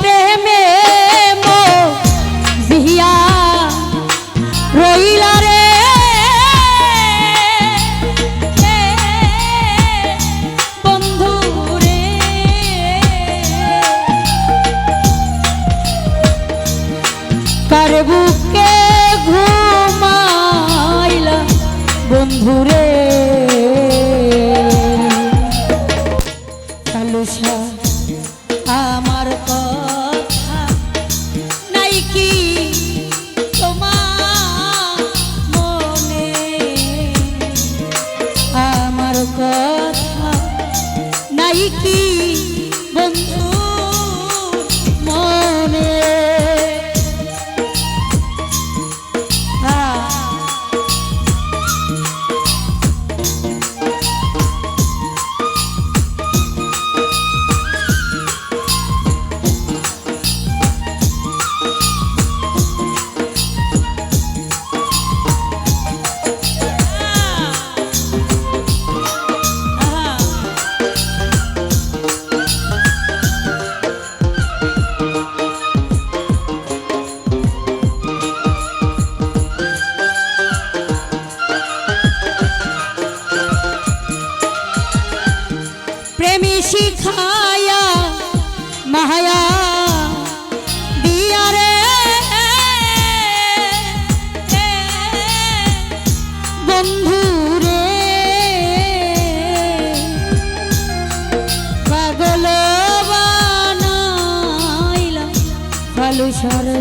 প্রেমে বিহিয়া রইলা রে বন্ধু রে কার বুকে ঘুমাইলা বন্ধু shot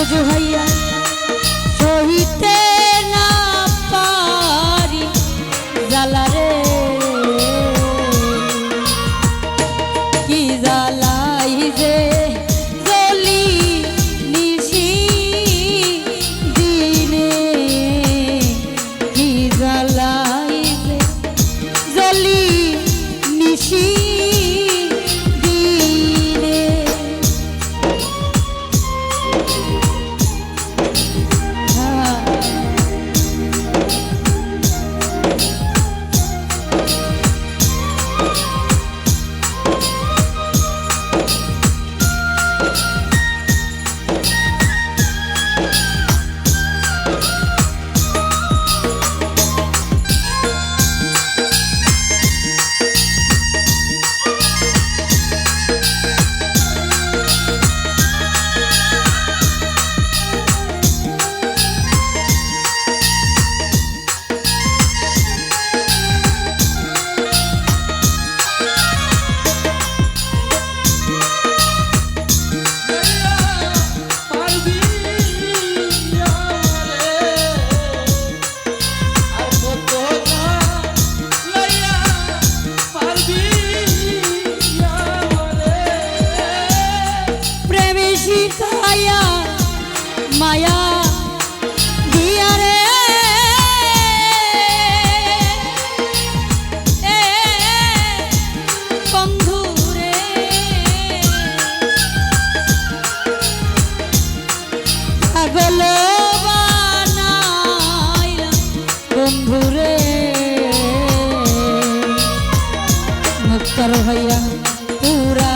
রোজ হইয়া মায়া দিয়া রে। এ বন্ধু রে। পাগল বানাইলা বন্ধু হইয়া পুরাইয়া